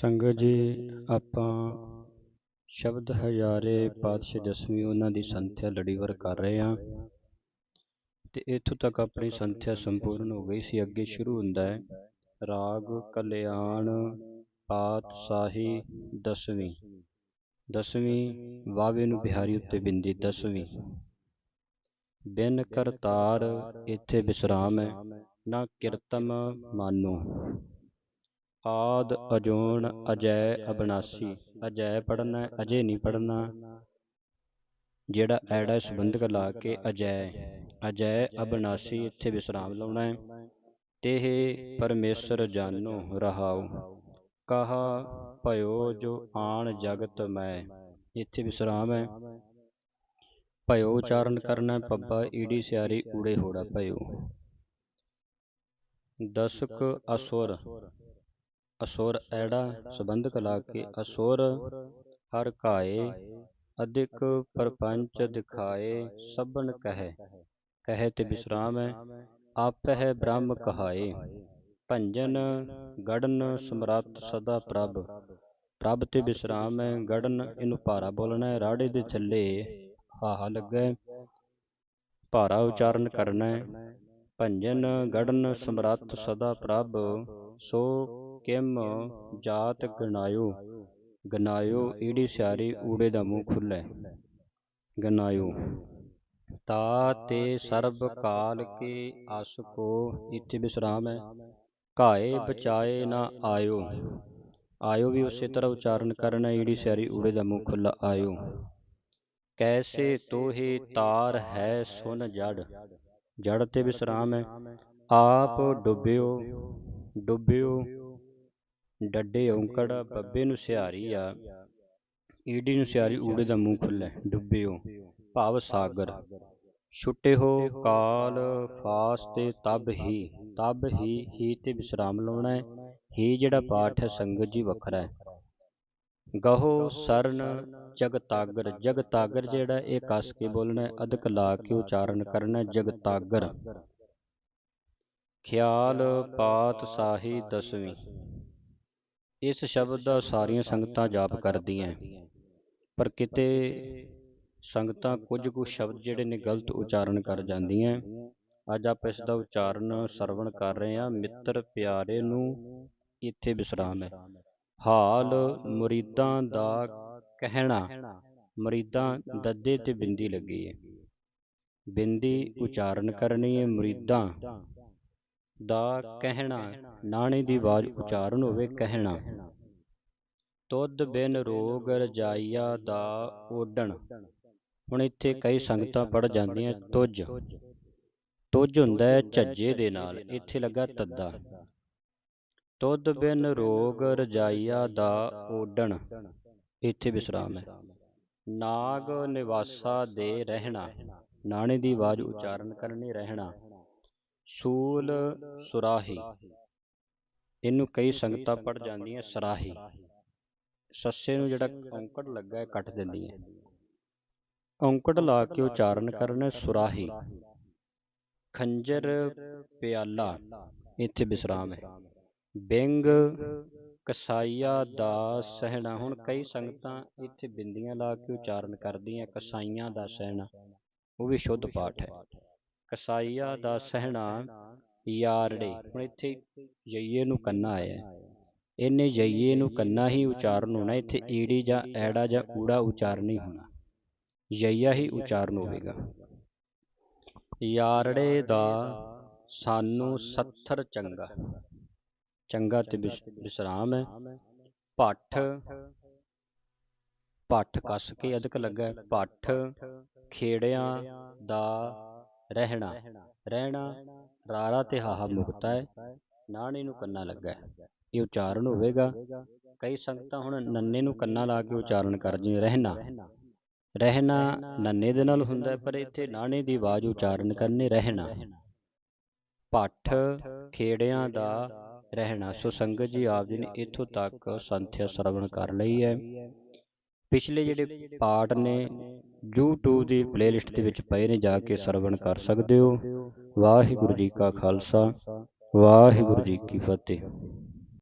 ਸੰਗਤ ਜੀ, ਆਪਾਂ ਸ਼ਬਦ ਹਜ਼ਾਰੇ ਪਾਤਸ਼ਾਹ ਦਸਵੀਂ ਉਹਨਾਂ ਦੀ ਸੰਥਿਆ ਲੜੀਵਰ ਕਰ ਰਹੇ ਹਾਂ। ਤੇ ਇੱਥੋਂ ਤੱਕ ਆਪਣੀ ਸੰਥਿਆ ਸੰਪੂਰਨ ਹੋ ਗਈ ਸੀ, ਅੱਗੇ ਸ਼ੁਰੂ ਹੁੰਦਾ ਹੈ। ਰਾਗ, ਕਲਿਆਣ ਪਾਤਸ਼ਾਹੀ ਦਸਵੀਂ। ਦਸਵੀਂ ਵਾਵੇ ਨੂੰ ਬਿਹਾਰੀ ਉੱਤੇ ਬਿੰਦੀ, ਦਸਵੀਂ। ਬਿਨ ਕਰਤਾਰ ਇੱਥੇ ਵਿਸਰਾਮ ਹੈ, ਨਾ ਕਿਰਤਮ ਮਾਨੋ। ਆਦਿ ਅਜੋਨ ਅਜੈ ਅਬਨਾਸੀ ਅਜੈ ਪੜਨਾ ਅਜੇ ਨਹੀਂ ਪੜ੍ਹਨਾ। ਜਿਹੜਾ ਐੜਾ ਸੰਬੰਧਕ ਲਾ ਕੇ ਅਜੈ ਅਜੈ ਅਬਨਾਸੀ ਇੱਥੇ ਵਿਸਰਾਮ ਲਾਉਣਾ ਹੈ। ਤੇ ਪਰਮੇਸ਼ਰ ਜਾਨੋ ਰਹਾਉ, ਕਹਾ ਭਇਓ ਜੋ ਆਣ ਜਗਤ ਮੈਂ, ਇੱਥੇ ਵਿਸਰਾਮ ਹੈ। ਭਇਓ ਉਚਾਰਨ ਕਰਨਾ ਪੱਬਾ ਈੜੀ ਸਿਆਰੀ ਊੜੇ ਹੋੜਾ ਭਇਓ। ਦਸਕ ਅਸੁਰ ਅਸੁਰ ਐੜਾ ਸੰਬੰਧਕ ਲਾ ਕੇ ਅਸੁਰ ਹਰ ਕਾਏ ਅਧਿਕ ਪਰਪੰਚ ਦਿਖਾਏ ਸਭਨ ਕਹੈ। ਕਹੈ ਤੇ ਵਿਸਰਾਮ ਹੈ ਆਪਹਿ ਬ੍ਰਹਮ ਕਹਾਏ। ਭੰਜਨ ਗੜਨ ਸਮਰੱਥ ਸਦਾ ਪ੍ਰਭ। ਪ੍ਰਭ ਤੇ ਵਿਸਰਾਮ ਹੈ ਗੜਨ ਇਹਨੂੰ ਭਾਰਾ ਬੋਲਣਾ ਹੈ ਰਾੜੇ ਦੇ ਥੱਲੇ ਹਾਹਾ ਲੱਗਾ, ਭਾਰਾ ਉਚਾਰਨ ਕਰਨਾ। ਹੈ ਭੰਜਨ ਗੜਨ ਸਮਰੱਥ ਸਦਾ ਪ੍ਰਭ, ਸੋ ਕਿਮ ਜਾਤ ਗਨਾਇਓ? ਗਨਾਇਓ, ਈੜੀ ਸਿਆਰੀ ਊੜੇ ਦਾ ਮੂੰਹ ਖੁੱਲੇ ਗਨਾਇਓ, ਤਾ ਤੇ ਸਰਬ ਕਾਲ ਕੇ ਆਸ ਕੋ ਇੱਥੇ ਵਿਸਰਾਮ ਹੈ, ਘਾਏ ਬਚਾਏ ਨਾ ਆਇਓ। ਆਇਓ ਵੀ ਉਸੇ ਤਰ੍ਹਾਂ ਉਚਾਰਨ ਕਰਨਾ, ਈੜੀ ਸਿਆਰੀ ਊੜੇ ਦਾ ਮੂੰਹ ਖੁੱਲਾ ਆਇਓ। ਕੈਸੇ ਤੋਹੇ ਤਾਰ ਹੈ ਸੁਨ ਜੜ ਜੜ ਤੇ ਵਿਸਰਾਮ ਹੈ। ਆਪ ਡੁੱਬਿਓ ਡੁੱਬਿਓ ਡੱਡੇ ਔਂਕੜ ਬੱਬੇ ਨੂੰ ਸਿਹਾਰੀ ਆ। ਈੜੀ ਨੂੰ ਸਿਹਾਰੀ ਊੜੇ ਦਾ ਮੂੰਹ ਖੁੱਲੇ ਡੁੱਬਿਓ ਭਾਵ ਸਾਗਰ। ਛੁੱਟੇ ਹੋ ਕਾਲ ਫਾਸ ਤੇ ਤਬ ਹੀ ਤਬ ਹੀ ਹੀ ਤੇ ਵਿਸਰਾਮ ਲਾਉਣਾ ਹੈ। ਹੀ ਜਿਹੜਾ ਪਾਠ ਹੈ ਸੰਗਤ ਜੀ ਵੱਖਰਾ ਹੈ। ਗਹੋ ਸਰਨ ਜਗਤਾਗਰ ਜਗਤਾਗਰ ਜਿਹੜਾ ਇਹ ਕੱਸ ਕੇ ਬੋਲਣਾ ਅਧਕ ਲਾ ਕੇ ਉਚਾਰਨ ਕਰਨਾ ਜਗਤਾਗਰ ਖਿਆਲ ਪਾਤ ਸਾਹੀ ਦਸਵੀਂ। ਇਸ ਸ਼ਬਦ ਦਾ ਸਾਰੀਆਂ ਸੰਗਤਾਂ ਜਾਪ ਕਰਦੀਆਂ ਪਰ ਕਿਤੇ ਸੰਗਤਾਂ ਕੁਝ ਕੁ ਸ਼ਬਦ ਜਿਹੜੇ ਨੇ ਗਲਤ ਉਚਾਰਨ ਕਰ ਜਾਂਦੀਆਂ ਅੱਜ ਆਪਾਂ ਇਸ ਦਾ ਉਚਾਰਨ ਸਰਵਣ ਕਰ ਰਹੇ ਹਾਂ। ਮਿੱਤਰ ਪਿਆਰੇ ਨੂੰ ਇੱਥੇ ਵਿਸਰਾਮ ਹੈ। ਹਾਲ ਮੁਰੀਦਾਂ ਦਾ ਕਹਿਣਾ, ਮੁਰੀਦਾਂ ਦੱਦੇ ਤੇ ਬਿੰਦੀ ਲੱਗੀ ਹੈ। ਬਿੰਦੀ ਉਚਾਰਨ ਕਰਨੀ ਹੈ, ਮੁਰੀਦਾਂ ਦਾ ਕਹਿਣਾ, ਨਾਣੇ ਦੀ ਆਵਾਜ਼ ਉਚਾਰਨ ਹੋਵੇ ਕਹਿਣਾ। ਤੁਧ ਬਿਨ ਰੋਗ ਰਜਾਈਆ ਦਾ ਓਡਣ ਹੁਣ ਇੱਥੇ ਕਈ ਸੰਗਤਾਂ ਪੜ ਜਾਂਦੀਆਂ, ਤੁਝ। ਤੁਝ ਹੁੰਦਾ ਹੈ ਝੱਜੇ ਦੇ ਨਾਲ, ਇੱਥੇ ਲੱਗਾ ਤੱਦਾ। ਤੁਧ ਬਿਨ ਰੋਗ ਰਜਾਈਆ ਦਾ ਓਡਣ ਇੱਥੇ ਵਿਸਰਾਮ ਹੈ। ਨਾਗ ਨਿਵਾਸਾ ਦੇ ਰਹਿਣਾ। ਨਾਣੇ ਦੀ ਆਵਾਜ਼ ਉਚਾਰਨ ਕਰਨੀ, ਰਹਿਣਾ। ਸੂਲ ਸੁਰਾਹੀ। ਇਹਨੂੰ ਕਈ ਸੰਗਤਾਂ ਪੜ ਜਾਂਦੀਆਂ ਸਰਾਹੀ। ਸੱਸੇ ਨੂੰ ਜਿਹੜਾ ਔਂਕੜ ਲੱਗਾ ਹੈ ਕੱਟ ਦਿੰਦੀਆਂ। ਔਂਕੜ ਲਾ ਕੇ ਉਚਾਰਨ ਕਰਨਾ ਸੁਰਾਹੀ। ਖੰਜਰ ਪਿਆਲਾ ਇੱਥੇ ਵਿਸਰਾਮ ਹੈ। ਬਿੰਗ ਕਸਾਈਆ ਦਾ ਸਹਿਣਾ। ਹੁਣ ਕਈ ਸੰਗਤਾਂ ਇੱਥੇ ਬਿੰਦੀਆਂ ਲਾ ਕੇ ਉਚਾਰਨ ਕਰਦੀਆਂ ਕਸਾਈਆਂ ਦਾ ਸਹਿਣਾ। ਉਹ ਵੀ ਸ਼ੁੱਧ ਪਾਠ ਹੈ। ਕਸਾਈਆ ਦਾ ਸਹਿਣਾ ਯਾਰੜੇ। ਹੁਣ ਇੱਥੇ ਜਈਏ ਨੂੰ ਕੰਨਾ ਆਇਆ ਇਹਨੇ ਜਈਏ ਨੂੰ ਕੰਨਾ ਹੀ ਉਚਾਰਨ ਹੋਣਾ। ਇੱਥੇ ਈੜੀ ਜਾਂ ਐੜਾ ਜਾਂ ਊੜਾ ਉਚਾਰਨ ਨਹੀਂ ਹੋਣਾ। ਜਈਆ ਹੀ ਉਚਾਰਨ ਹੋਵੇਗਾ। ਯਾਰੜੇ ਦਾ ਸਾਨੂੰ ਸੱਥਰ ਚੰਗਾ। ਚੰਗਾ ਤੇ ਵਿਸਰਾਮ ਹੈ। ਭੱਠ ਭੱਠ ਕੱਸ ਕੇ ਅਧਿਕ ਲੱਗਾ ਭੱਠ ਖੇੜਿਆਂ ਦਾ ਰਹਿਣਾ ਰਹਿਣਾ ਰਾਰਾ ਤੇ ਹਾਹਾ ਮੁਕਤਾ ਹੈ। ਨਾਣੇ ਨੂੰ ਕੰਨਾ ਲੱਗਾ ਇਹ ਉਚਾਰਨ ਹੋਵੇਗਾ। ਕਈ ਸੰਗਤਾਂ ਹੁਣ ਨੰਨੇ ਨੂੰ ਕੰਨਾ ਲਾ ਕੇ ਉਚਾਰਨ ਕਰਦੀਆਂ ਰਹਿਣਾ। ਰਹਿਣਾ ਨੰਨੇ ਦੇ ਨਾਲ ਹੁੰਦਾ ਪਰ ਇੱਥੇ ਨਾਣੇ ਦੀ ਆਵਾਜ਼ ਉਚਾਰਨ ਕਰਨੇ ਰਹਿਣਾ। ਪੱਠ ਖੇੜਿਆਂ ਦਾ ਰਹਿਣਾ। ਸੋ ਸੰਗਤ ਜੀ ਆਪ ਜੀ ਨੇ ਇੱਥੋਂ ਤੱਕ ਸੰਥਿਆ ਸਰਵਣ ਕਰ ਲਈ ਹੈ। ਪਿਛਲੇ ਜਿਹੜੇ ਪਾਠ ਨੇ, YouTube ਦੀ ਪਲੇਲਿਸਟ ਦੇ ਵਿੱਚ ਪਏ ਨੇ, ਜਾ ਕੇ ਸਰਵਣ ਕਰ ਸਕਦੇ ਹੋ। ਵਾਹਿਗੁਰੂ ਜੀ ਕਾ ਖਾਲਸਾ, ਵਾਹਿਗੁਰੂ ਜੀ ਕੀ ਫਤਿਹ।